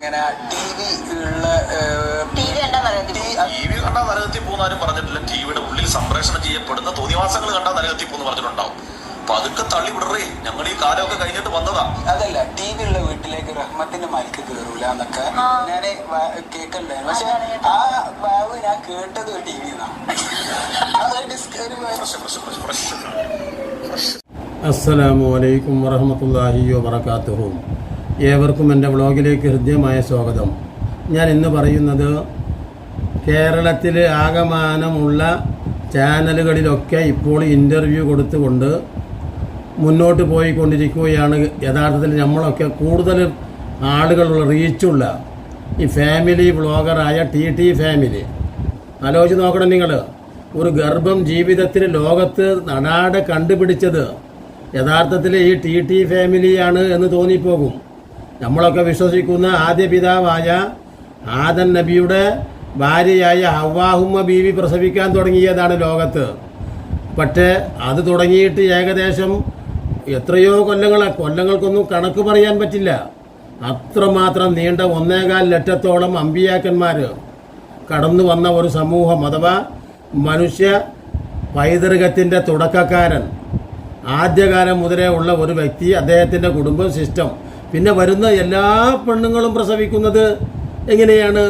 ഇങ്ങനെ T V ഉള്ള ഏഹ്, T V കണ്ടാ നരകത്തിൽ ടി- പോകും. ടി വി കണ്ടാൽ നരകത്തിൽ പോകുന്നാരും പറഞ്ഞിട്ടില്ല. ടിവിയുടെ ഉള്ളിൽ സംപ്രേഷണം ചെയ്യപ്പെടുന്ന തോന്നിവാസങ്ങൾ കണ്ടാൽ നരകത്തിൽ പോകുന്നു പറഞ്ഞിട്ടുണ്ടാവും. അപ്പൊ അതൊക്കെ തള്ളി വിടറേ. ഞങ്ങൾ ഈ കാലമൊക്കെ കഴിഞ്ഞിട്ട് വന്നതാ. അതല്ല ടി വി ഉള്ള വീട്ടിലേക്ക് റഹ്മത്തിന്റെ മൈക്ക് കയറൂല എന്നൊക്കെ. ഞാൻ കേൾക്കണ്ടായിരുന്നു പക്ഷെ ആ ബാബു ഞാൻ കേട്ടത് ടി വി അസ്സലാമു അലൈക്കും വറഹമത്തല്ലാഹി വബർക്കാത്തുഹു ഏവർക്കും എന്റെ വ്ളോഗിലേക്ക് ഹൃദ്യമായ സ്വാഗതം. ഞാൻ ഇന്ന് പറയുന്നത് കേരളത്തിൽ ആകമാനമുള്ള ചാനലുകളിലൊക്കെ ഇപ്പോൾ ഇന്റർവ്യൂ കൊടുത്തുകൊണ്ട് മുന്നോട്ട് പോയിക്കൊണ്ടിരിക്കുകയാണ്. യഥാർത്ഥത്തിൽ നമ്മളൊക്കെ കൂടുതൽ ആളുകളുള്ള റീച്ചുള്ള ഈ ഫാമിലി വ്ളോഗറായ ടി ടി ഫാമിലി. ആലോചിച്ച് നോക്കണം നിങ്ങൾ. ഒരു ഗർഭം ജീവിതത്തിൽ ലോകത്ത് നടാടെ കണ്ടുപിടിച്ചത് യഥാർത്ഥത്തിൽ ഈ ടി ടി ഫാമിലിയാണ് എന്ന് തോന്നിപ്പോകും. നമ്മളൊക്കെ വിശ്വസിക്കുന്ന ആദ്യ പിതാവായ ആദൻ നബിയുടെ ഭാര്യയായ ഹവാഹുമ്മ ബീവി പ്രസവിക്കാൻ തുടങ്ങിയതാണ് ലോകത്ത്. പക്ഷേ അത് തുടങ്ങിയിട്ട് ഏകദേശം എത്രയോ കൊല്ലങ്ങളെ കൊല്ലങ്ങൾക്കൊന്നും കണക്ക് പറയാൻ പറ്റില്ല. അത്രമാത്രം നീണ്ട ഒന്നേകാൽ ലക്ഷത്തോളം അമ്പിയാക്കന്മാർ കടന്നു വന്ന ഒരു സമൂഹം അഥവാ മനുഷ്യ പൈതൃകത്തിന്റെ തുടക്കക്കാരൻ. ആദ്യകാലം മുതലേ ഉള്ള ഒരു വ്യക്തി അദ്ദേഹത്തിന്റെ കുടുംബം സിസ്റ്റം പിന്നെ വരുന്ന എല്ലാ പെണ്ണുങ്ങളും പ്രസവിക്കുന്നത് എങ്ങനെയാണ്?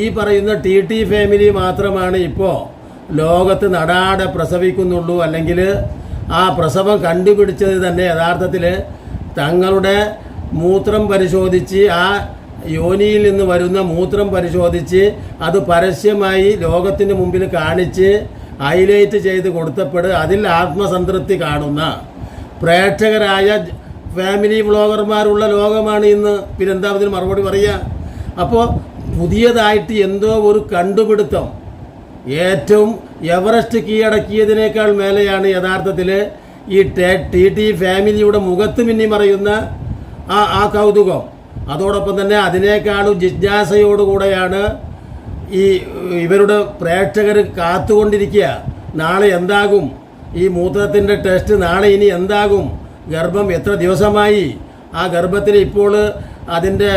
ഈ പറയുന്ന ടി ടി ഫാമിലി മാത്രമാണ് ഇപ്പോൾ ലോകത്ത് നടാടെ പ്രസവിക്കുന്നുള്ളൂ. അല്ലെങ്കിൽ ആ പ്രസവം കണ്ടുപിടിച്ചത് തന്നെ യഥാർത്ഥത്തിൽ തങ്ങളുടെ മൂത്രം പരിശോധിച്ച് ആ യോനിയിൽ നിന്ന് വരുന്ന മൂത്രം പരിശോധിച്ച് അത് പരസ്യമായി ലോകത്തിന് മുമ്പിൽ കാണിച്ച് ഹൈലൈറ്റ് ചെയ്ത് കൊടുത്തപ്പെട്. അതിൽ ആത്മസംതൃപ്തി കാണുന്ന പ്രേക്ഷകരായ ഫാമിലി വ്ളോഗർമാരുള്ള ലോകമാണ് ഇന്ന്. പിന്നെന്താ അതിന് മറുപടി പറയുക അപ്പോൾ പുതിയതായിട്ട് എന്തോ ഒരു കണ്ടുപിടുത്തം. ഏറ്റവും എവറസ്റ്റ് കീഴടക്കിയതിനേക്കാൾ മേലെയാണ് യഥാർത്ഥത്തിൽ ഈ ടി ടി ഫാമിലിയുടെ മുഖത്ത് മിന്നി മറയുന്ന ആ ആ കൗതുകം. അതോടൊപ്പം തന്നെ അതിനേക്കാളും ജിജ്ഞാസയോടുകൂടെയാണ് ഈ ഇവരുടെ പ്രേക്ഷകർ കാത്തുകൊണ്ടിരിക്കുക. നാളെ എന്താകും? ഈ മൂത്രത്തിന്റെ ടെസ്റ്റ് നാളെ ഇനി എന്താകും? ഗർഭം എത്ര ദിവസമായി? ആ ഗർഭത്തിൽ ഇപ്പോൾ അതിന്റെ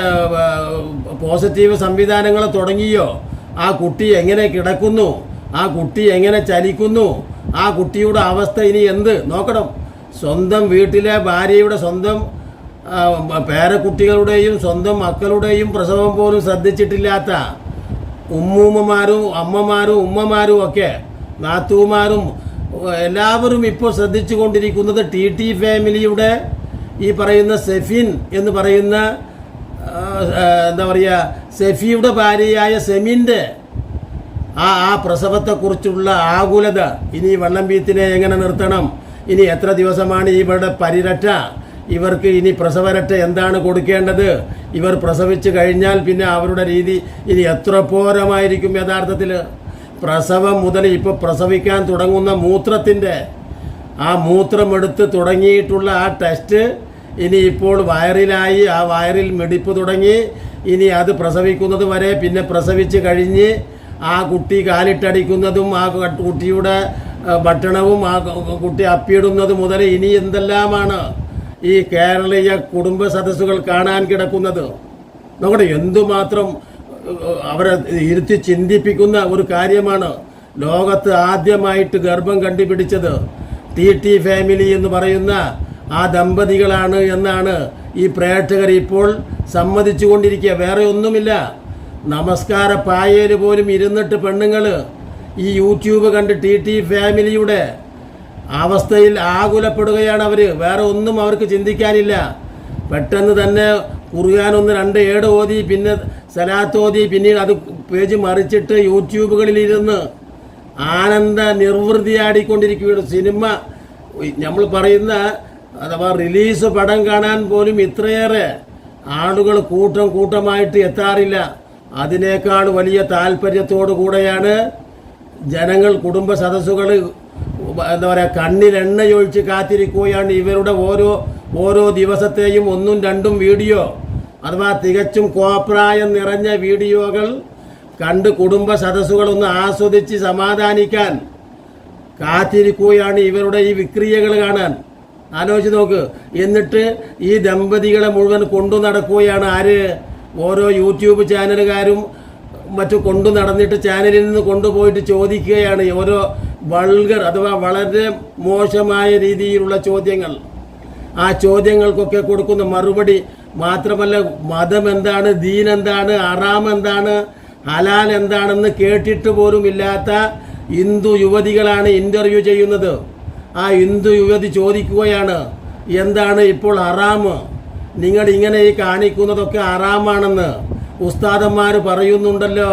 പോസിറ്റീവ് സംവിധാനങ്ങൾ തുടങ്ങിയോ? ആ കുട്ടി എങ്ങനെ കിടക്കുന്നു? ആ കുട്ടി എങ്ങനെ ചലിക്കുന്നു? ആ കുട്ടിയുടെ അവസ്ഥ ഇനി എന്ത്? നോക്കണം. സ്വന്തം വീട്ടിലെ ഭാര്യയുടെ സ്വന്തം പേരക്കുട്ടികളുടെയും സ്വന്തം മക്കളുടെയും പ്രസവം പോലും ശ്രദ്ധിച്ചിട്ടില്ലാത്ത ഉമ്മൂമ്മമാരും അമ്മമാരും ഉമ്മമാരും ഒക്കെ നാത്തൂമാരും എല്ലാവരും ഇപ്പോൾ ശ്രദ്ധിച്ചു കൊണ്ടിരിക്കുന്നത് ടി ടി ഫാമിലിയുടെ ഈ പറയുന്ന സെഫിൻ എന്ന് പറയുന്ന എന്താ പറയുക സെഫിയുടെ ഭാര്യയായ സെമിന്റെ ആ ആ പ്രസവത്തെക്കുറിച്ചുള്ള ആകുലത ഇനി വള്ളം വീത്തിനെ എങ്ങനെ നിർത്തണം? ഇനി എത്ര ദിവസമാണ് ഇവരുടെ പരിരക്ഷ? ഇവർക്ക് ഇനി പ്രസവരക്ഷ എന്താണ് കൊടുക്കേണ്ടത്? ഇവർ പ്രസവിച്ചു കഴിഞ്ഞാൽ പിന്നെ അവരുടെ രീതി ഇനി എത്ര പോരമായിരിക്കും യഥാർത്ഥത്തിൽ പ്രസവം മുതൽ ഇപ്പോൾ പ്രസവിക്കാൻ തുടങ്ങുന്ന മൂത്രത്തിന്റെ ആ മൂത്രമെടുത്ത് തുടങ്ങിയിട്ടുള്ള ആ ടെസ്റ്റ് ഇനി ഇപ്പോൾ വയറിലായി ആ വയറിൽ മെടിപ്പ് തുടങ്ങി ഇനി അത് പ്രസവിക്കുന്നത് വരെ പിന്നെ പ്രസവിച്ച് കഴിഞ്ഞ് ആ കുട്ടി കാലിട്ടടിക്കുന്നതും ആ കുട്ടിയുടെ ഭക്ഷണവും ആ കുട്ടി അപ്പിയിടുന്നത് മുതൽ ഇനി എന്തെല്ലാമാണ് ഈ കേരളീയ കുടുംബ സദസ്സുകൾ കാണാൻ കിടക്കുന്നത്? നോക്കട്ടെ എന്തുമാത്രം അവരെ ഇരുത്തി ചിന്തിപ്പിക്കുന്ന ഒരു കാര്യമാണ് ലോകത്ത് ആദ്യമായിട്ട് ഗർഭം കണ്ടുപിടിച്ചത് ടി ടി ഫാമിലി എന്ന് പറയുന്ന ആ ദമ്പതികളാണ് എന്നാണ് ഈ പ്രേക്ഷകർ ഇപ്പോൾ സമ്മതിച്ചു കൊണ്ടിരിക്കുക വേറെ ഒന്നുമില്ല. നമസ്കാര പായയിൽ പോലും ഇരുന്നിട്ട് പെണ്ണുങ്ങൾ ഈ യൂട്യൂബ് കണ്ട് ടി ടി ഫാമിലിയുടെ അവസ്ഥയിൽ ആകുലപ്പെടുകയാണ് അവർ വേറെ ഒന്നും അവർക്ക് ചിന്തിക്കാനില്ല. പെട്ടെന്ന് തന്നെ കുറുകാനൊന്ന് രണ്ട് ഏട് ഓതി പിന്നെ സലാത്ത് ഓതി പിന്നീട് അത് പേജ് മറിച്ചിട്ട് യൂട്യൂബുകളിലിരുന്ന് ആനന്ദ നിർവൃതിയാടിക്കൊണ്ടിരിക്കുകയാണ് സിനിമ. നമ്മൾ പറയുന്ന അഥവാ റിലീസ് പടം കാണാൻ പോലും ഇത്രയേറെ ആളുകൾ കൂട്ടം കൂട്ടമായിട്ട് എത്താറില്ല. അതിനേക്കാൾ വലിയ താല്പര്യത്തോടു കൂടെയാണ് ജനങ്ങൾ കുടുംബ സദസ്സുകൾ എന്താ പറയുക കണ്ണിലെണ്ണയൊഴിച്ച് കാത്തിരിക്കുകയാണ് ഇവരുടെ ഓരോ ഓരോ ദിവസത്തെയും ഒന്നും രണ്ടും വീഡിയോ. അഥവാ തികച്ചും കോപ്രായം നിറഞ്ഞ വീഡിയോകൾ കണ്ട് കുടുംബ സദസ്സുകളൊന്ന് ആസ്വദിച്ച് സമാധാനിക്കാൻ കാത്തിരിക്കുകയാണ് ഇവരുടെ ഈ വിക്രിയകൾ കാണാൻ. ആലോചിച്ച് നോക്ക്. എന്നിട്ട് ഈ ദമ്പതികളെ മുഴുവൻ കൊണ്ടു നടക്കുകയാണ് ആര്? ഓരോ യൂട്യൂബ് ചാനലുകാരും മറ്റു കൊണ്ടു നടന്നിട്ട് ചാനലിൽ നിന്ന് കൊണ്ടുപോയിട്ട് ചോദിക്കുകയാണ്. ഓരോ വൾഗർ അഥവാ വളരെ മോശമായ രീതിയിലുള്ള ചോദ്യങ്ങൾ. ആ ചോദ്യങ്ങൾക്കൊക്കെ കൊടുക്കുന്ന മറുപടി മാത്രമല്ല മതം എന്താണ് ദീൻ എന്താണ് അറാം എന്താണ് ഹലാൽ എന്താണെന്ന് കേട്ടിട്ട് പോലും ഇല്ലാത്ത ഹിന്ദു യുവതികളാണ് ഇന്റർവ്യൂ ചെയ്യുന്നത്. ആ ഹിന്ദു യുവതി ചോദിക്കുകയാണ് എന്താണ് ഇപ്പോൾ അറാം? നിങ്ങൾ ഇങ്ങനെ ഈ കാണിക്കുന്നതൊക്കെ അറാമാണെന്ന് ഉസ്താദന്മാർ പറയുന്നുണ്ടല്ലോ.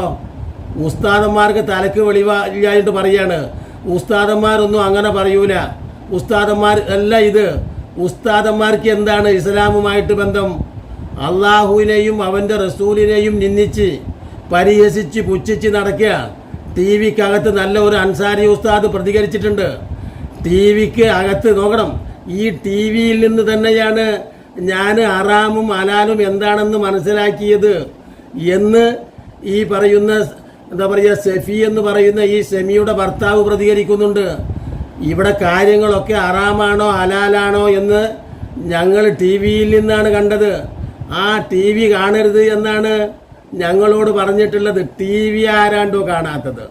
ഉസ്താദന്മാർക്ക് തലക്ക് വെളിവായിട്ട് പറയാണ് ഉസ്താദന്മാരൊന്നും അങ്ങനെ പറയൂല. ഉസ്താദന്മാർ അല്ല ഇത് ഉസ്താദന്മാർക്ക് എന്താണ് ഇസ്ലാമുമായിട്ട് ബന്ധം? അള്ളാഹുവിനെയും അവന്റെ റസൂലിനെയും നിന്ദിച്ച് പരിഹസിച്ച് പുച്ഛിച്ച് നടക്കുക ടി വിക്കകത്ത് നല്ല ഒരു അൻസാരി ഉസ്താദ് പ്രതികരിച്ചിട്ടുണ്ട്. ടി വിക്ക് അകത്ത് നോക്കണം. ഈ ടി വിയിൽ നിന്ന് തന്നെയാണ് ഞാൻ അറാമും അലാലും എന്താണെന്ന് മനസ്സിലാക്കിയത് എന്ന് ഈ പറയുന്ന എന്താ പറയുക സെഫി എന്ന് പറയുന്ന ഈ സെമിയുടെ ഭർത്താവ് പ്രതികരിക്കുന്നുണ്ട്. ഇവിടെ കാര്യങ്ങളൊക്കെ അറാമാണോ അലാലാണോ എന്ന് ഞങ്ങൾ ടി വിയിൽ നിന്നാണ് കണ്ടത്. ആ ടി വി കാണരുത് എന്നാണ് ഞങ്ങളോട് പറഞ്ഞിട്ടുള്ളത്. ടി വി ആരാണ്ടോ കാണാത്തത്.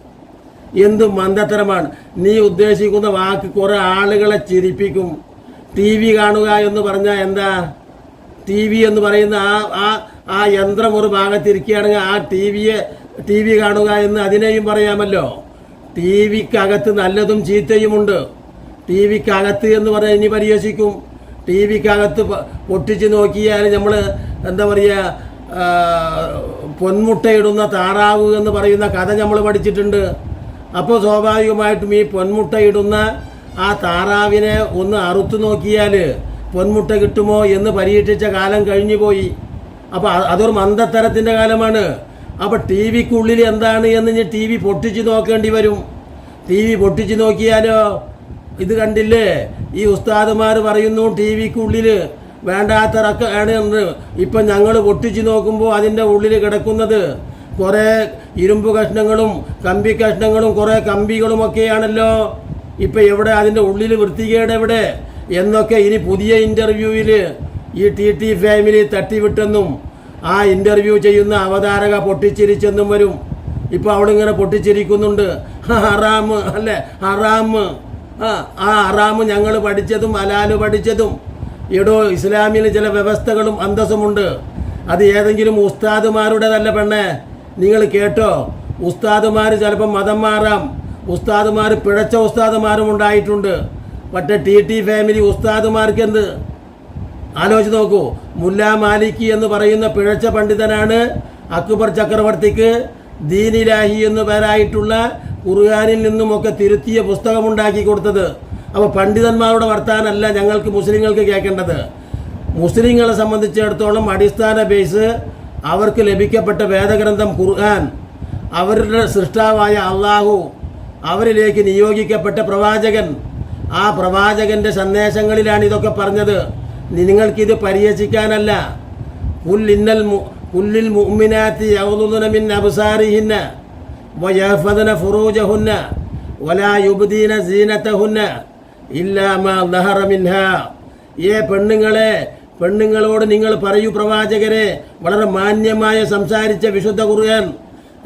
എന്ത് മന്ദത്തരമാണ്. നീ ഉദ്ദേശിക്കുന്ന വാക്ക് കുറെ ആളുകളെ ചിരിപ്പിക്കും. ടി വി കാണുക എന്ന് പറഞ്ഞാൽ എന്താ? ടി വി എന്ന് പറയുന്ന ആ ആ ആ യന്ത്രം ഒരു ഭാഗത്തിരിക്കുകയാണെങ്കിൽ ആ ടി വിയെ ടി വി കാണുക എന്ന് അതിനെയും പറയാമല്ലോ. ടി വിക്കകത്ത് നല്ലതും ചീത്തയുമുണ്ട്. ടി വിക്കകത്ത് എന്ന് പറഞ്ഞാൽ ഇനി പരിഹസിക്കും. ടി വിക്കകത്ത് പൊട്ടിച്ച് നോക്കിയാൽ നമ്മൾ എന്താ പറയുക പൊന്മുട്ടയിടുന്ന താറാവ് എന്ന് പറയുന്ന കഥ നമ്മൾ പഠിച്ചിട്ടുണ്ട്. അപ്പോൾ സ്വാഭാവികമായിട്ടും ഈ പൊന്മുട്ടയിടുന്ന ആ താറാവിനെ ഒന്ന് അറുത്തു നോക്കിയാൽ പൊന്മുട്ട കിട്ടുമോ എന്ന് പരീക്ഷിച്ച കാലം കഴിഞ്ഞു പോയി അപ്പോൾ അതൊരു മന്ദത്തരത്തിന്റെ കാലമാണ്. അപ്പോൾ ടി വിക്കുള്ളിൽ എന്താണ് എന്ന് ഞാൻ ടി വി പൊട്ടിച്ച് നോക്കേണ്ടി വരും. ടി വി പൊട്ടിച്ച് നോക്കിയാലോ? ഇത് കണ്ടില്ലേ? ഈ ഉസ്താദുമാർ പറയുന്നു ടി വിക്കുള്ളിൽ വേണ്ടാത്തറക്ക ആണ് എന്ന്. ഇപ്പം ഞങ്ങൾ പൊട്ടിച്ച് നോക്കുമ്പോൾ അതിന്റെ ഉള്ളിൽ കിടക്കുന്നത് കുറേ ഇരുമ്പ് കഷ്ണങ്ങളും കമ്പി കഷ്ണങ്ങളും കുറേ കമ്പികളുമൊക്കെയാണല്ലോ. ഇപ്പം എവിടെ അതിന്റെ ഉള്ളിൽ വൃത്തികേട് എവിടെ? എന്നൊക്കെ ഇനി പുതിയ ഇന്റർവ്യൂവിൽ ഈ ടി ടി ഫാമിലി തട്ടിവിട്ടെന്നും ആ ഇന്റർവ്യൂ ചെയ്യുന്ന അവതാരക പൊട്ടിച്ചിരിച്ചെന്നും വരും. ഇപ്പൊ അവളിങ്ങനെ പൊട്ടിച്ചിരിക്കുന്നുണ്ട്. ഹറാമ് അല്ലേ? ഹറാമ് ആ ആ ഹറാമ് ഞങ്ങൾ പഠിച്ചതും അലാൽ പഠിച്ചതും. എടോ ഇസ്ലാമിൽ ചില വ്യവസ്ഥകളും അന്തസ്സുമുണ്ട്. അത് ഏതെങ്കിലും ഉസ്താദുമാരുടേതല്ല പെണ്ണേ. നിങ്ങൾ കേട്ടോ? ഉസ്താദുമാർ ചിലപ്പോൾ മതം മാറാം. ഉസ്താദുമാർ പിഴച്ച ഉസ്താദുമാരും ഉണ്ടായിട്ടുണ്ട്. പക്ഷേ ടി ടി ഫാമിലി ഉസ്താദുമാർക്ക് എന്ത് ആലോചിച്ച് നോക്കൂ. മുല്ല മാലിക്കി എന്ന് പറയുന്ന പിഴച്ച പണ്ഡിതനാണ് അക്ബർ ചക്രവർത്തിക്ക് ദീനിലാഹി എന്ന് പേരായിട്ടുള്ള ഖുർആാനിൽ നിന്നുമൊക്കെ തിരുത്തിയ പുസ്തകമുണ്ടാക്കി കൊടുത്തത്. അപ്പോൾ പണ്ഡിതന്മാരുടെ വർത്താനല്ല ഞങ്ങൾക്ക് മുസ്ലിങ്ങൾക്ക് കേൾക്കേണ്ടത്. മുസ്ലിങ്ങളെ സംബന്ധിച്ചിടത്തോളം അടിസ്ഥാന ബേസ് അവർക്ക് ലഭിക്കപ്പെട്ട വേദഗ്രന്ഥം ഖുർആൻ. അവരുടെ സൃഷ്ടാവായ അള്ളാഹു അവരിലേക്ക് നിയോഗിക്കപ്പെട്ട പ്രവാചകൻ. ആ പ്രവാചകന്റെ സന്ദേശങ്ങളിലാണ് ഇതൊക്കെ പറഞ്ഞത്. നിങ്ങൾക്കിത് പരിഹസിക്കാനല്ല. പുല്ലിന്നൽ മു- പുല്ലിൽ മുഅ്മിനാത്തി യഗ്ളുദുന മിൻ അബ്സാരിഹിന്ന വയഹ്ഫദന ഫുറൂജഹുന്ന വലാ യുബ്ദീന സീനതഹുന്ന ഇല്ലാ മാ ദഹറ മിൻഹാ. ഏ പെണ്ണുങ്ങളെ പെണ്ണുങ്ങളോട് നിങ്ങൾ പറയൂ പ്രവാചകരെ വളരെ മാന്യമായ സംസാരിച്ച വിശുദ്ധ ഖുർആൻ.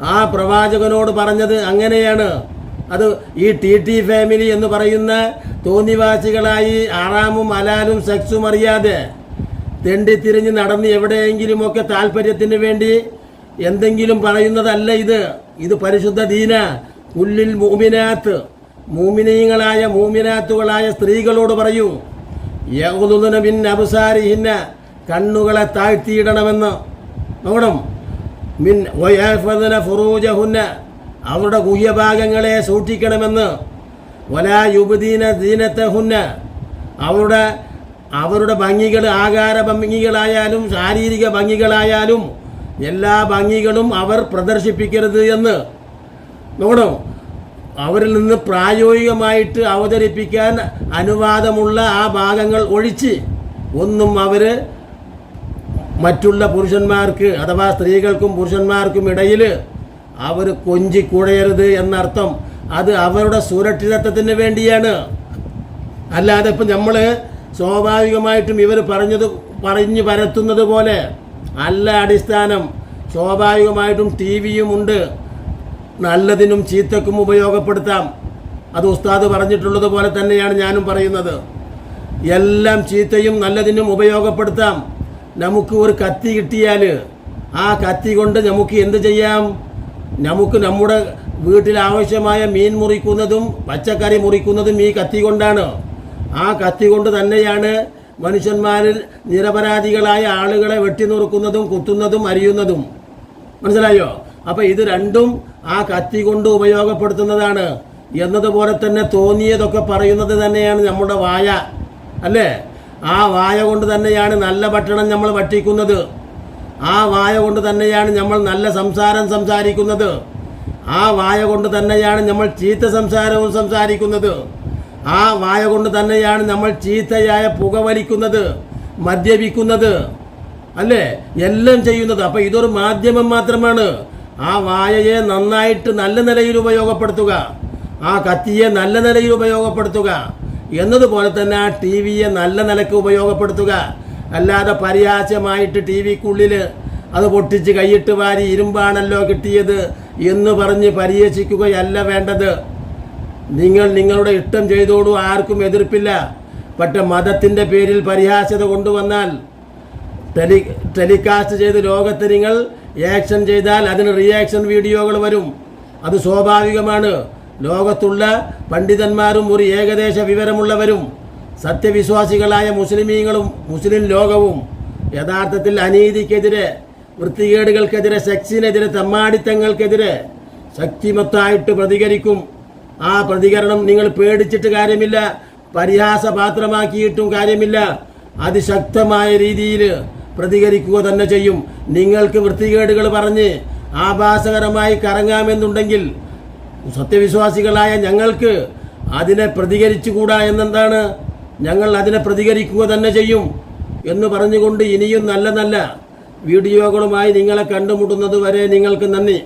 ആ പ്രവാചകനോട് പറഞ്ഞത് അങ്ങനെയാണ്. അത് ഈ ടി ടി ഫാമിലി എന്ന് പറയുന്ന തോന്നിവാസികളായി ആറാമും അലാലും സെക്സും അറിയാതെ തെണ്ടിത്തിരിഞ്ഞ് നടന്ന് എവിടെയെങ്കിലുമൊക്കെ താല്പര്യത്തിന് വേണ്ടി എന്തെങ്കിലും പറയുന്നതല്ല ഇത്. ഇത് പരിശുദ്ധ ദീന. ഉള്ളിൽ മൂമിനാത്ത് മൂമിനീങ്ങളായ മൂമിനാത്തുകളായ സ്ത്രീകളോട് പറയൂ യഹുദുന ബിൻ അബുസാരിഹിന്ന. കണ്ണുകളെ താഴ്ത്തിയിടണമെന്ന്. നോക്കണം. മിൻ ഫുറൂജഹുന്ന. അവരുടെ ഗുഹ്യഭാഗങ്ങളെ സൂക്ഷിക്കണമെന്ന് വലാ യുബദീന ദീനത്തഹുന്ന അവരുടെ അവരുടെ ഭംഗികൾ ആകാര ഭംഗികളായാലും ശാരീരിക ഭംഗികളായാലും എല്ലാ ഭംഗികളും അവർ പ്രദർശിപ്പിക്കരുത് എന്ന് നോക്കണം. അവരിൽ നിന്ന് പ്രായോഗികമായിട്ട് അവതരിപ്പിക്കാൻ അനുവാദമുള്ള ആ ഭാഗങ്ങൾ ഒഴിച്ച് ഒന്നും അവർ മറ്റുള്ള പുരുഷന്മാർക്ക് അഥവാ സ്ത്രീകൾക്കും പുരുഷന്മാർക്കും ഇടയിൽ അവർ കൊഞ്ചി കൂടയരുത് എന്നർത്ഥം അത് അവരുടെ സുരക്ഷിതത്വത്തിന് വേണ്ടിയാണ്. അല്ലാതെ ഇപ്പം നമ്മൾ സ്വാഭാവികമായിട്ടും ഇവർ പറഞ്ഞത് പറഞ്ഞു പരത്തുന്നത് പോലെ അല്ല അടിസ്ഥാനം. സ്വാഭാവികമായിട്ടും ടി വിയും ഉണ്ട്. നല്ലതിനും ചീത്തക്കും ഉപയോഗപ്പെടുത്താം. അത് ഉസ്താദ് പറഞ്ഞിട്ടുള്ളത് പോലെ തന്നെയാണ് ഞാനും പറയുന്നത്. എല്ലാം ചീത്തയും നല്ലതിനും ഉപയോഗപ്പെടുത്താം. നമുക്ക് ഒരു കത്തി കിട്ടിയാൽ ആ കത്തി കൊണ്ട് നമുക്ക് എന്ത് ചെയ്യാം? നമുക്ക് നമ്മുടെ വീട്ടിൽ ആവശ്യമായ മീൻ മുറിക്കുന്നതും പച്ചക്കറി മുറിക്കുന്നതും ഈ കത്തി കൊണ്ടാണ്. ആ കത്തി കൊണ്ട് തന്നെയാണ് മനുഷ്യന്മാരിൽ നിരപരാധികളായ ആളുകളെ വെട്ടിനുറുക്കുന്നതും കുത്തുന്നതും അരിയുന്നതും. മനസ്സിലായോ? അപ്പൊ ഇത് രണ്ടും ആ കത്തി കൊണ്ട് ഉപയോഗപ്പെടുത്തുന്നതാണ്. എന്നതുപോലെ തന്നെ തോന്നിയതൊക്കെ പറയുന്നത് തന്നെയാണ് നമ്മുടെ വായ. അല്ലേ? ആ വായ കൊണ്ട് തന്നെയാണ് നല്ല ഭക്ഷണം നമ്മൾ ഭക്ഷിക്കുന്നത് ആ വായ കൊണ്ട് തന്നെയാണ് നമ്മൾ നല്ല സംസാരം സംസാരിക്കുന്നത്. ആ വായ കൊണ്ട് തന്നെയാണ് നമ്മൾ ചീത്ത സംസാരവും സംസാരിക്കുന്നത്. ആ വായ കൊണ്ട് തന്നെയാണ് നമ്മൾ ചീത്തയായ പുകവലിക്കുന്നത് മദ്യപിക്കുന്നത് അല്ലേ? എല്ലാം ചെയ്യുന്നത്. അപ്പൊ ഇതൊരു മാധ്യമം മാത്രമാണ്. ആ വായയെ നന്നായിട്ട് നല്ല നിലയിൽ ഉപയോഗപ്പെടുത്തുക. ആ കത്തിയെ നല്ല നിലയിൽ ഉപയോഗപ്പെടുത്തുക. എന്നതുപോലെ തന്നെ ആ ടി വിയെ നല്ല നിലയ്ക്ക് ഉപയോഗപ്പെടുത്തുക. അല്ലാതെ പരിഹാസ്യമായിട്ട് ടി വിക്കുള്ളിൽ അത് പൊട്ടിച്ച് കൈയിട്ട് വാരി ഇരുമ്പാണല്ലോ കിട്ടിയത് എന്ന് പറഞ്ഞ് പരിഹസിക്കുകയല്ല വേണ്ടത്. നിങ്ങൾ നിങ്ങളുടെ ഇഷ്ടം ചെയ്തോടു ആർക്കും എതിർപ്പില്ല. പക്ഷെ മതത്തിന്റെ പേരിൽ പരിഹാസ്യത കൊണ്ടുവന്നാൽ ടെലി ടെലികാസ്റ്റ് ചെയ്ത് ലോകത്ത് നിങ്ങൾ ആക്ഷൻ ചെയ്താൽ അതിന് റിയാക്ഷൻ വീഡിയോകൾ വരും. അത് സ്വാഭാവികമാണ്. ലോകത്തുള്ള പണ്ഡിതന്മാരും ഒരു ഏകദേശ വിവരമുള്ളവരും സത്യവിശ്വാസികളായ മുസ്ലിമീങ്ങളും മുസ്ലിം ലോകവും യഥാർത്ഥത്തിൽ അനീതിക്കെതിരെ വൃത്തികേടുകൾക്കെതിരെ സെക്സിനെതിരെ തമ്മാടിത്തങ്ങൾക്കെതിരെ ശക്തിമത്തായിട്ട് പ്രതികരിക്കും. ആ പ്രതികരണം നിങ്ങൾ പേടിച്ചിട്ട് കാര്യമില്ല പരിഹാസപാത്രമാക്കിയിട്ടും കാര്യമില്ല. അതിശക്തമായ രീതിയിൽ പ്രതികരിക്കുക തന്നെ ചെയ്യും. നിങ്ങൾക്ക് വൃത്തികേടുകൾ പറഞ്ഞ് ആഭാസകരമായി കറങ്ങാമെന്നുണ്ടെങ്കിൽ സത്യവിശ്വാസികളായ ഞങ്ങൾക്ക് അതിനെ പ്രതികരിച്ചുകൂടാ എന്നെന്താണ്? ഞങ്ങൾ അതിനെ പ്രതികരിക്കുക തന്നെ ചെയ്യും എന്ന് പറഞ്ഞുകൊണ്ട് ഇനിയും നല്ല നല്ല വീഡിയോകളുമായി നിങ്ങളെ കണ്ടുമുട്ടുന്നത് വരെ നിങ്ങൾക്ക് നന്ദി.